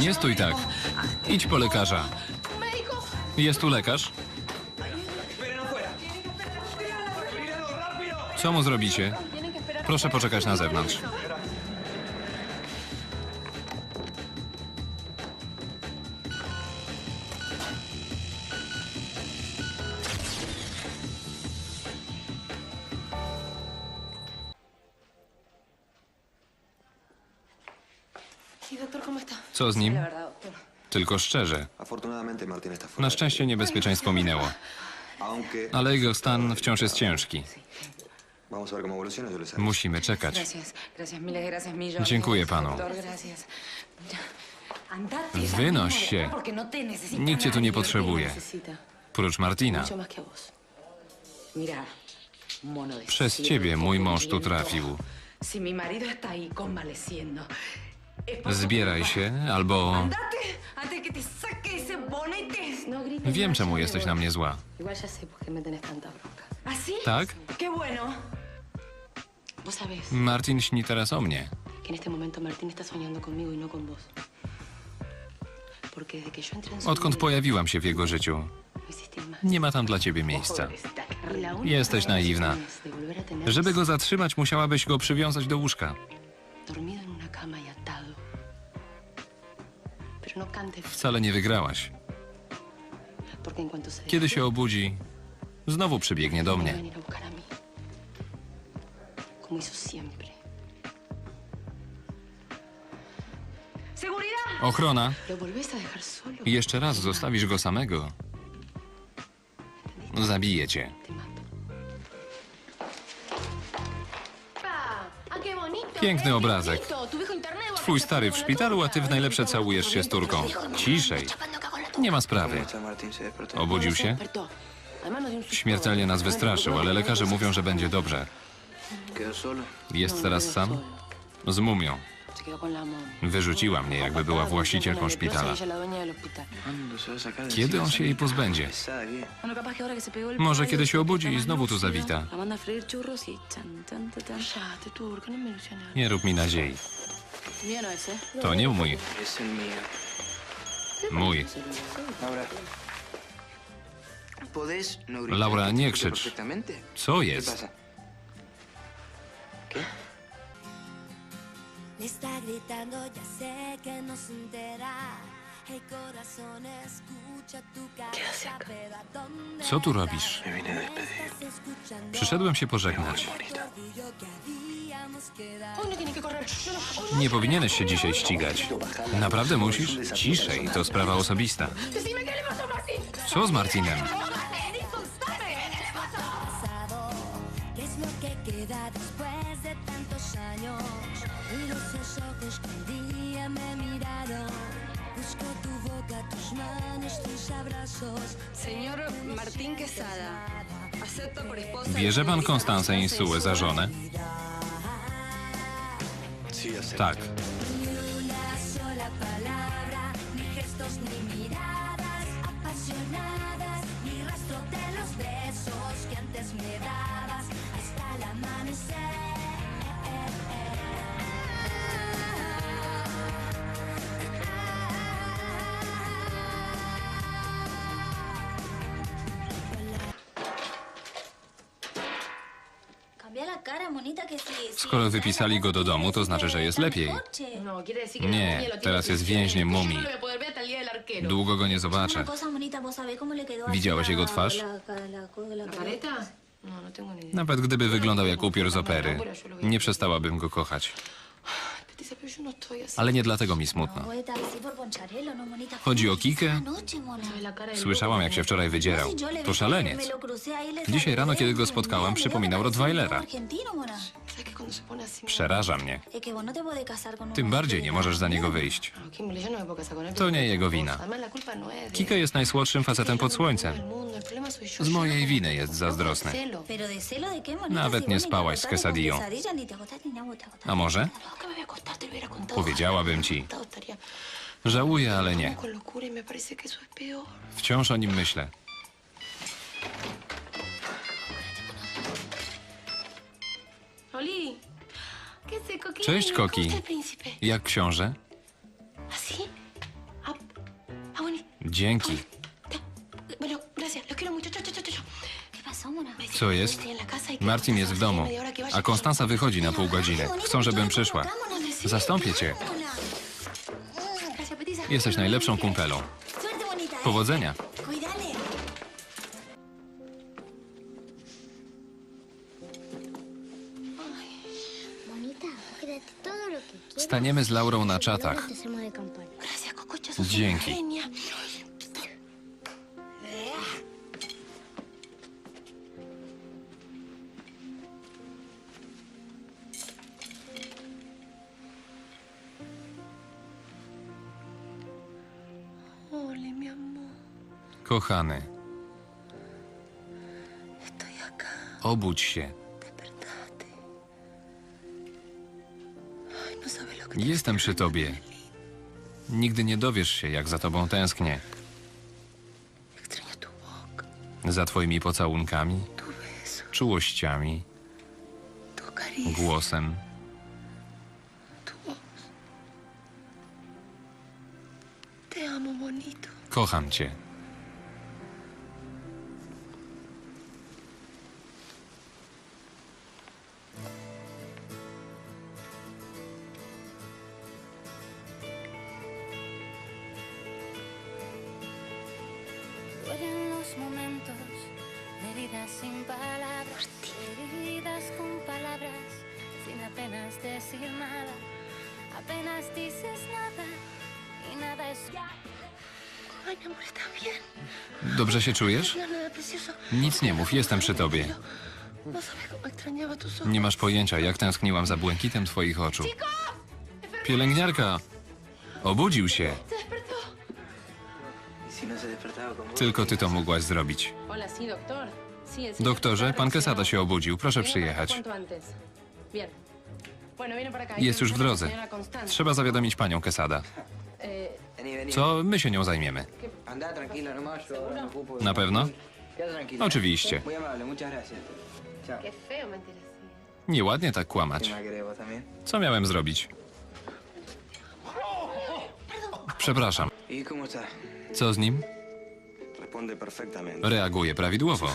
Nie stój tak. Idź po lekarza. Jest tu lekarz? Co mu zrobicie? Proszę poczekać na zewnątrz. Co z nim? Tylko szczerze. Na szczęście niebezpieczeństwo minęło, ale jego stan wciąż jest ciężki. Musimy czekać. Dziękuję panu. Wynoś się. no Nikt cię tu nie potrzebuje. Prócz Martina. Przez ciebie mój mąż tu trafił. Si mi marido está ahí convaleciendo. Zbieraj się, albo... No Wiem, czemu jesteś na mnie zła. ¿Ah? Tak? Martin śni teraz o mnie. y no Odkąd pojawiłam się w jego życiu, no nie ma tam dla ciebie miejsca. Jesteś naiwna. Żeby go zatrzymać, musiałabyś go przywiązać do łóżka. Dormido en una cama y atado. Pero no cantes, Wcale nie wygrałaś. porque en cuanto se Kiedy się obudzi, znowu przybiegnie do mnie. venir a buscar a mí. Como hizo siempre. ¡Seguridad! Ochrona, Lo volvés a dejar solo. i jeszcze raz zostawisz go samego, zabiję cię. Te mato. Piękny obrazek. Twój stary w szpitalu, a ty w najlepsze całujesz się z Turką. Ciszej. Nie ma sprawy. Obudził się? Śmiertelnie nas wystraszył, ale lekarze mówią, że będzie dobrze. Jest teraz sam? Z mumią. Wyrzuciła mnie, jakby była właścicielką szpitala. Ella la dueña del hospital. ¿Cuándo se va a sacar de Kiedy on się jej pozbędzie? Może kiedy się obudzi i znowu tu zawita. Nie rób mi nadziei. No ¿eh? To nie mój. Mój. Laura. Nie krzycz. Co ¿Qué jest? Me está gritando, ya sé que no se entera. El corazón escucha tu cabeza, pero ¿a dónde Co tu robisz? Me vine a despedir. estás escuchando? Przyszedłem się pożegnać. No no. Nie powinieneś się dzisiaj ścigać. Naprawdę musisz? Ciszej, to sprawa osobista. Le. Co z Martinem? pasado? ¿Qué es lo que queda después de tantos años? Ojos que un día me miraron. Busco tu boca, tus manos, tus abrazos. Señor Martín Quesada, acepta por esposa... Bierze pan Konstancę Insułę za żonę? Tak. Ni una sola palabra, ni gestos, ni miradas apasionadas, ni rastro de los besos que antes me dabas hasta el amanecer. Skoro está wypisali go do domu, to znaczy, że jest lepiej. Nie, teraz jest więźniem mumii. Długo go nie zobaczę. cosa, monita, ¿vos sabés cómo le quedó así Widziałeś jego twarz? Nawet gdyby wyglądał jak upiór z opery, nie przestałabym go kochać. Patricia, pero yo no estoy así. Ale nie dlatego mi smutno. No, ¿no? Chodzi o Kikę? Anoche, mona. ¿Sabes la cara del Słyszałam, jak się wczoraj wydzierał. To szaleniec. Dzisiaj rano, kiedy go spotkałam, przypominał Rottweilera. Przeraża mnie. No Tym bardziej nie możesz za niego wyjść. No, no. To nie jego wina. No. Kika jest najsłodszym facetem pod słońcem. Z mojej no- winy jest zazdrosny. Nawet nie spałaś z quesadillą. A może? Powiedziałabym ci. Żałuję, ale nie. y. Wciąż o nim myślę. Cześć, ¿Cómo Koki. Jak książę? Dzięki. Chao. ¿Qué pasó, mona? Co jest? Marcin jest w domu, a Konstanza wychodzi na pół godziny. Chcą, żebym przyszła. Zastąpię cię. Jesteś najlepszą kumpelą. Powodzenia. Staniemy z Laurą na czatach. Te Kochany, obudź się. Ay, no sabes lo que te Jestem przy tobie. Nigdy nie dowiesz się, jak za tobą tęsknię. extraño tu boca, Za twoimi pocałunkami, tu beso, czułościami, tu caricia, głosem. tu voz. Te amo, bonito. Kocham cię. Sin palabras, heridas con palabras, sin apenas decir nada. Apenas dices nada y nada es. Ay, mi amor, ¿estás bien? Dobrze się czujesz? No, precioso. Nic nie mów, jestem przy tobie. No. Nie masz pojęcia, jak tęskniłam za błękitem twoich oczu. Pielęgniarka! Obudził się. Se despertó. ¿Y si no? Tylko ty to mogłaś zrobić. Doktorze, pan Quesada się obudził. Proszę przyjechać. Jest już w drodze. Trzeba zawiadomić panią Quesada. Co my się nią zajmiemy? Na pewno? Oczywiście. Nieładnie tak ¿Qué kłamać. Co miałem zrobić? Przepraszam. Co z nim? Reaguje prawidłowo.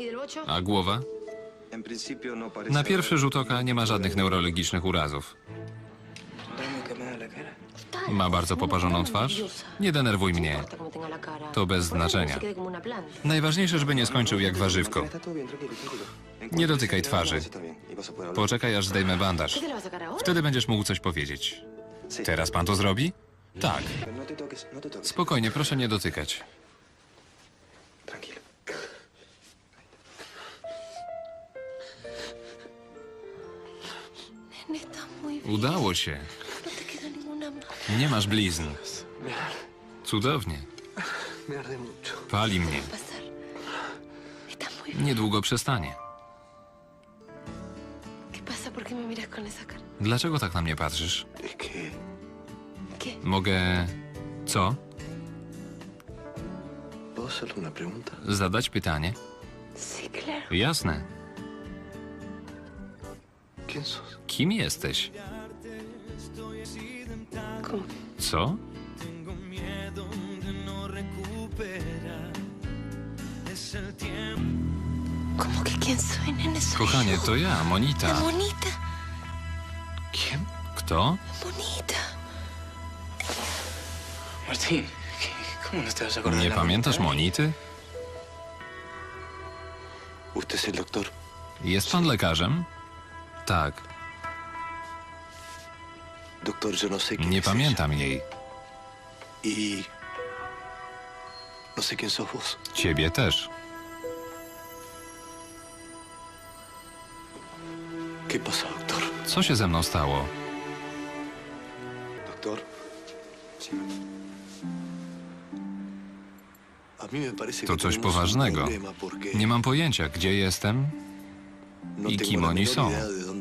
¿Y? A głowa? No. Na pierwszy rzut oka nie ma żadnych neurologicznych urazów. Ma bardzo poparzoną twarz. Nie denerwuj mnie. To bez znaczenia. Najważniejsze, żeby nie skończył jak warzywko. Nie dotykaj twarzy. y. Poczekaj, aż zdejmę bandaż. Wtedy będziesz mógł coś powiedzieć. Teraz pan to zrobi? Tak. Spokojnie, proszę nie dotykać. Udało się. Nie masz blizn. Cudownie. Pali mnie. Niedługo przestanie. Dlaczego tak na mnie patrzysz? Mogę... Co? Zadać pytanie? Jasne. Kim jesteś? Co? Kochanie, to ja, Monita. Kto? Nie pamiętasz bonita? Monity? Jest pan lekarzem? Tak, nie pamiętam jej. Ciebie też. Co się ze mną stało? To coś poważnego. Nie mam pojęcia, gdzie jestem no i tengo kim oni są. Y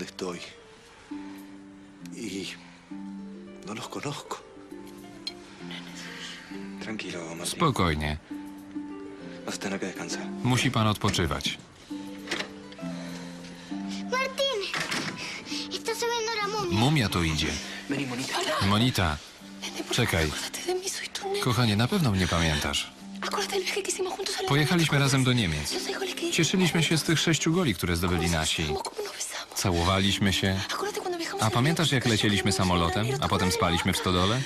no. Spokojnie. Musi pan odpoczywać. Mumia tu idzie. Monita. Czekaj. Kochanie, na pewno mnie pamiętasz. Pojechaliśmy razem do Niemiec. Cieszyliśmy się z tych sześciu goli, które zdobyli nasi. Całowaliśmy się. A pamiętasz, jak lecieliśmy samolotem, a potem spaliśmy w stodole?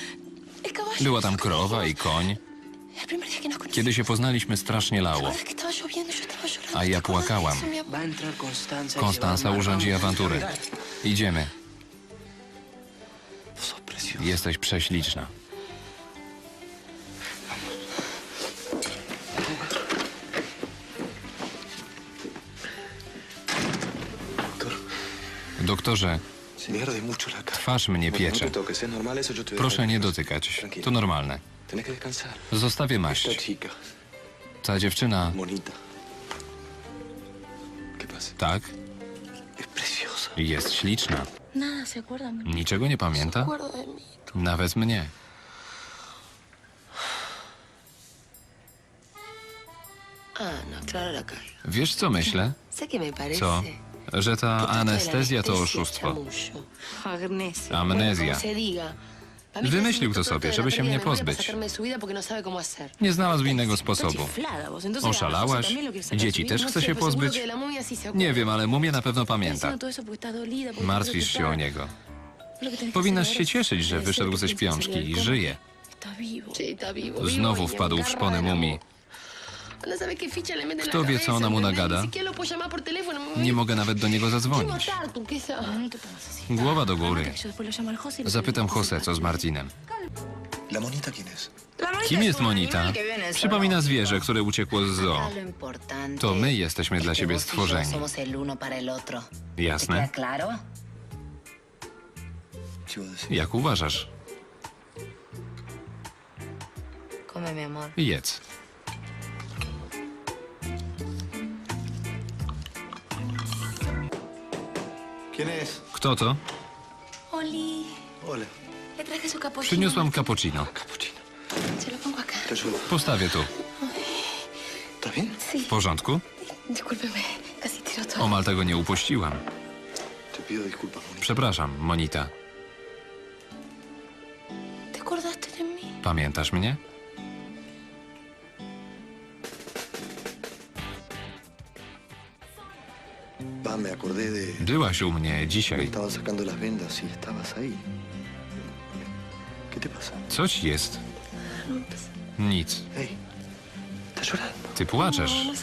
Była tam krowa i koń. Kiedy się poznaliśmy, strasznie lało. A ja ¿Te acuerdas de płakałam. eso, mi amor? Va a entrar Constanza. y Konstanza se va a urządzi awanturę. Idziemy. Jesteś prześliczna. Yo te voy a Proszę nie dotykać. To normalne. Zostawię maść. Ta dziewczyna, tak, jest śliczna. Niczego nie pamięta? Nawet mnie. Ah, no. Wiesz, co myślę? Co? Że ta anestezja to oszustwo. Amnezja. Wymyślił to sobie, żeby się mnie pozbyć. Nie znalazł innego sposobu. Oszalałaś? Dzieci też chce się pozbyć? Nie wiem, ale mumia na pewno pamięta. Martwisz się o niego. Que Powinnaś się cieszyć, es że wyszedł ze śpiączki i żyje. Znowu wpadł w szpony mumii. Kto wie, co ona mu nagada? Nie mogę nawet do niego zadzwonić. Así. Głowa do góry. Zapytam Jose, co z Martinem. Kim jest Monita? Przypomina zwierzę, które uciekło z zoo. To my jesteśmy es dla siebie y stworzeni. Somos el uno para el otro. ¿Te Jasne? Jak uważasz? Jedz. Kto to? Oli, Hola. le traje su cappuccino. Przyniosłam cappuccino. Capuchino. Se lo pongo acá. Te ayudo. Postawię tu. ¿Estás bien? W porządku? Discúlpeme, casi tiro todo. Omal tego nie upuściłam. Te pido disculpas. Przepraszam, Monita. ¿Te acordaste de mí? Pamiętasz mnie? Byłaś u mnie dzisiaj. y jest? Nic. Hey, ¿estás llorando? Ty płaczesz. No,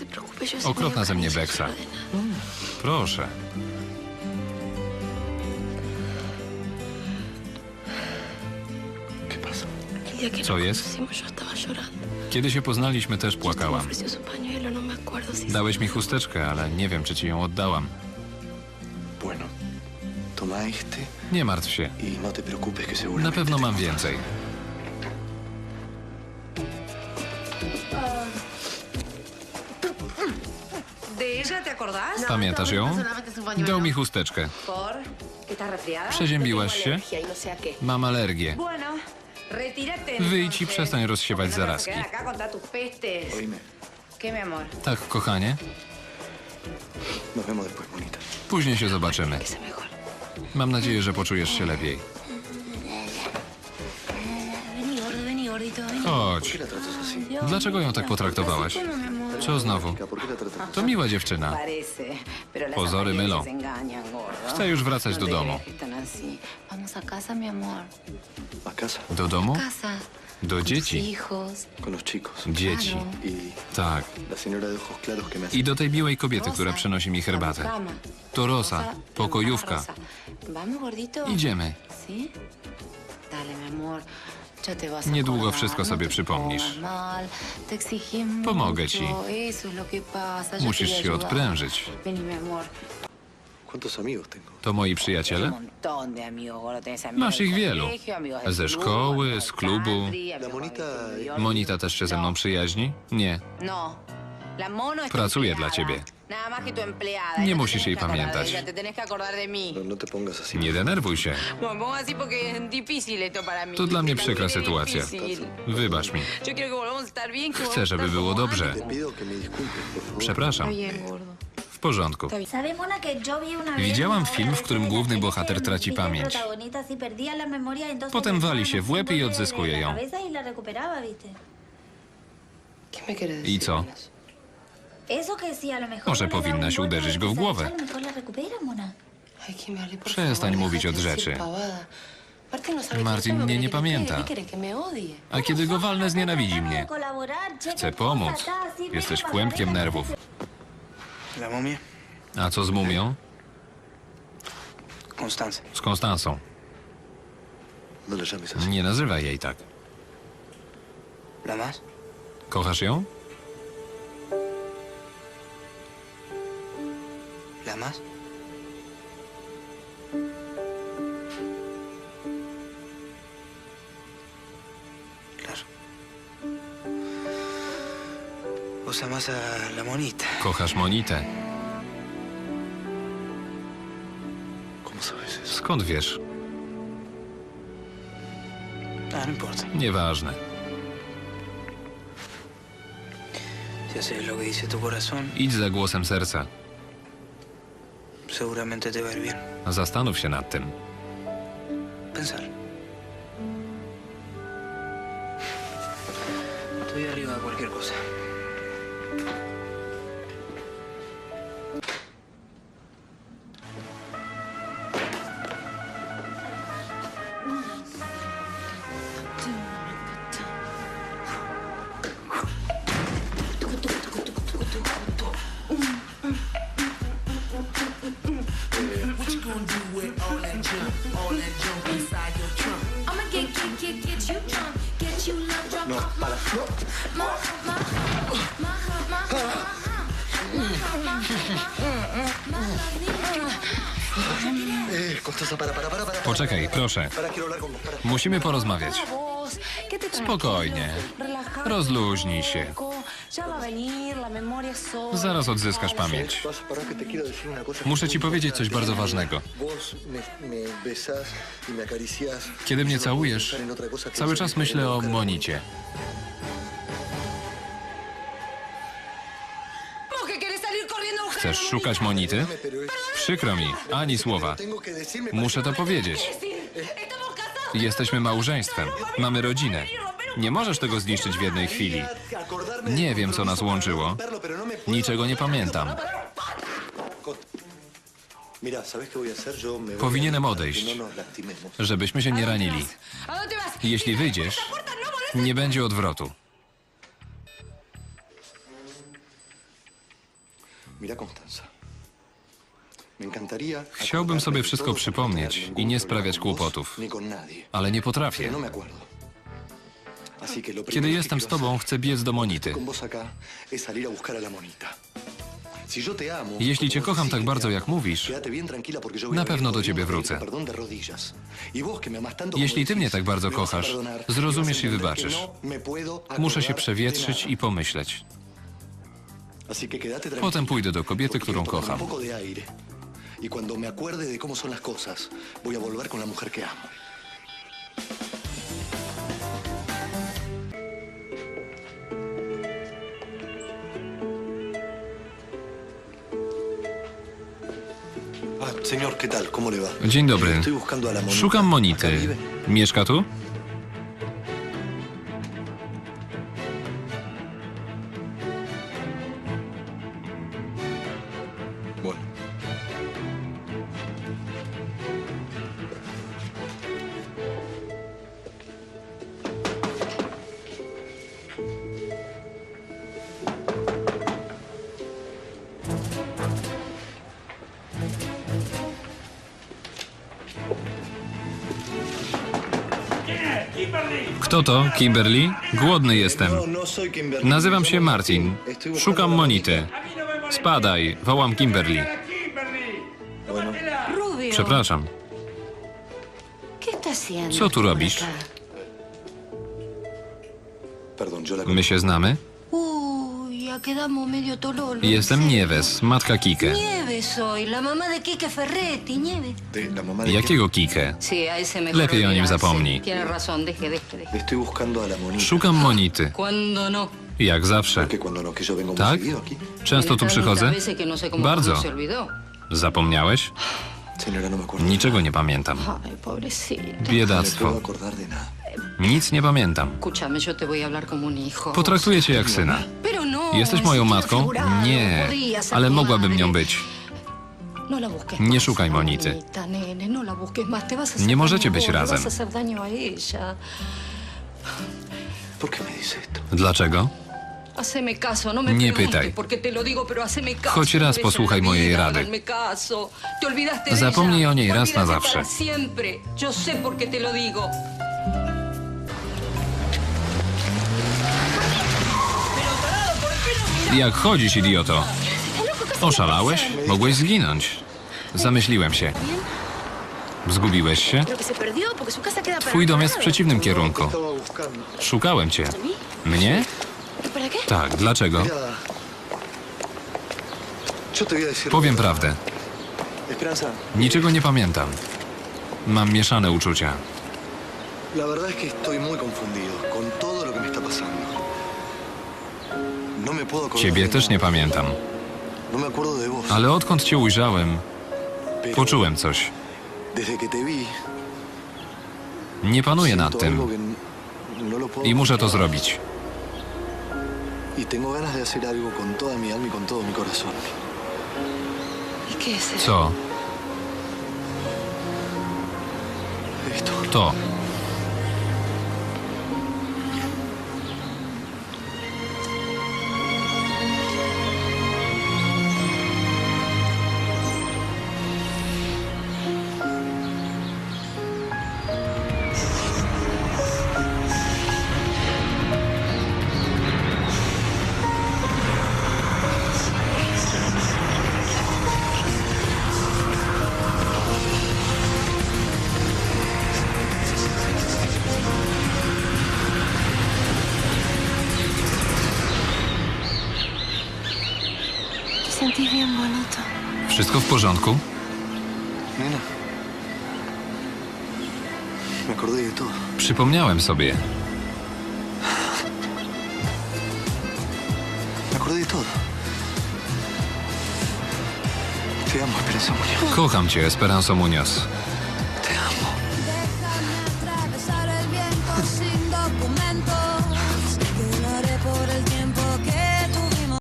no Okropna ze mnie beksa. Proszę. Co jest? Kiedy się poznaliśmy, też płakałam. no. Dałeś mi chusteczkę, ale nie wiem, czy ci ją oddałam. Nie martw się. no. Na pewno mam więcej. ¿De ella te acordás? Pamiętasz ją? Dał mi chusteczkę. Przeziębiłaś się? No. Mam alergię. Wyjdź i przestań rozsiewać No zarazki. Tak, kochanie? Później się zobaczymy. Mam nadzieję, że poczujesz się lepiej. Chodź. Dlaczego ją tak potraktowałaś? Co znowu? To miła dziewczyna. Pozory mylą. Chcę już wracać do domu. Do domu? Do dzieci. Dzieci. Tak. I do tej miłej kobiety, która przynosi mi herbatę. To Rosa, pokojówka. Rosa. Vamos, gordito. Idziemy. ¿Sí? Dale, mi amor. Yo te vas a Niedługo acordar, wszystko no sobie te przypomnisz. pongas mal. Te exigimos Pomogę mucho. ci. Eso es lo que pasa. Yo te Musisz się ayudar. odprężyć. Vení, mi amor. ¿Cuántos amigos tengo? To moi Un przyjaciele? montón de amigos, gordo. Tenés amigos Masz del ich wielu. colegio, amigos del Ze club, szkoły, amigos z del klubu. country, La amigos monita... też się ze mną przyjaźni? Nie. No. La mono Pracuję dla ciebie. Empleada. Nie y musisz jej pamiętać. No. Nie denerwuj się. To dla mnie przykra sytuacja. Wybacz mi. Chcę, żeby było dobrze. Przepraszam. W porządku. ¿Sabe, Mona, que yo vi una vez Widziałam film, w którym główny bohater traci pamięć. Potem wali się w łeb i odzyskuje ją. y. I co? Może no powinnaś uderzyć de go w głowę. Przestań mówić od rzeczy. Martin mnie nie pamięta. A kiedy go walnę, znienawidzi mnie. Chcę pomóc. así, Jesteś kłębkiem nerwów. A co z mumią? Z así. Nie nazywaj jej tak. Kochasz ją? Más? Claro. Vos amás a la monita. Kochasz Monitę. Skąd wiesz? Ah, no. Nieważne. Idź za głosem serca. Seguramente te va a ir bien. Zastanów się nad tym. Pensar. Estoy arriba de cualquier cosa. Poczekaj, proszę. Musimy porozmawiać. Vos, ¿qué te Spokojnie. Rozluźnij się. Zaraz odzyskasz pamięć. Muszę ci powiedzieć coś bardzo ważnego. Kiedy mnie całujesz, cały czas myślę o Monicie. ¿Cómo que quieres salir corriendo a buscar Chcesz szukać Monity? Przykro mi, ani słowa. Muszę to powiedzieć. Jesteśmy małżeństwem. Mamy rodzinę. Nie możesz tego zniszczyć w jednej chwili. Nie wiem, co nas łączyło. Niczego nie pamiętam. Powinienem odejść. Żebyśmy się nie ranili. Jeśli wyjdziesz, nie będzie odwrotu. Mira, Constanza. Chciałbym sobie wszystko przypomnieć i nie sprawiać kłopotów. Ale nie potrafię. no Kiedy jestem z tobą, chcę biec do Monity. Jeśli cię kocham tak bardzo, jak mówisz, na pewno do ciebie wrócę. Y Jeśli ty mnie tak bardzo kochasz, y zrozumiesz i wybaczysz. no Muszę się przewietrzyć i pomyśleć. Potem pójdę do kobiety, którą kocham. Y cuando me acuerde de cómo son las cosas, voy a volver con la mujer que amo. Ah, señor, ¿qué tal? ¿Cómo le va? Dzień dobry. Estoy buscando a la monita. Szukam ¿Acá Monity. Mieszka tu? Kto to? Kimberly? Głodny jestem. Nazywam się Martin. Szukam Monity. Spadaj, wołam Kimberly. Przepraszam. Co tu robisz? My się znamy? Jestem Nieves, matka Kike. Nieve soy, la mamá de Kike Ferretti, Nieve. de la mamá de Jakiego Kike? Sí, a ese mejor Lepiej o nim olvidarse. zapomnij. Tiene razón, deje, deje, deje. Estoy buscando a la monita. Szukam Monity. ¿Cuándo no? Jak zawsze. Cuando no, que yo vengo muy Tak? seguido aquí. Często tu przychodzę? No Bardzo. Zapomniałeś? Señora, no me acuerdo. Niczego nie pamiętam. Ay, pobrecito. No me puedo Biedactwo. acordar de nada. Nic nie pamiętam. Escúchame, yo te voy a hablar como un hijo. Potraktuję cię jak syna. Pero no. Jesteś moją matką? Nie, ale mogłabym nią być. No Nie szukaj nene, no Nie możecie być razem. Dlaczego? No Nie pytaj. Choć raz posłuchaj mojej rady. Zapomnij o niej raz na zawsze. Jak chodzisz, idioto? Oszalałeś? Mogłeś zginąć. Zamyśliłem się. Zgubiłeś się? Twój dom jest w przeciwnym kierunku. Szukałem cię. Mnie? lado. ¿Para qué? Tak, dlaczego? Powiem prawdę. Niczego nie pamiętam. Mam mieszane uczucia. la verdad es que estoy muy confundido con todo lo que me está pasando. No. Ciebie też nie pamiętam. Ale odkąd cię ujrzałem, poczułem coś. Nie panuję nad tym no i muszę to zrobić. Y tengo Wszystko w porządku? Przypomniałem sobie. Kocham cię, Esperanza Munoz.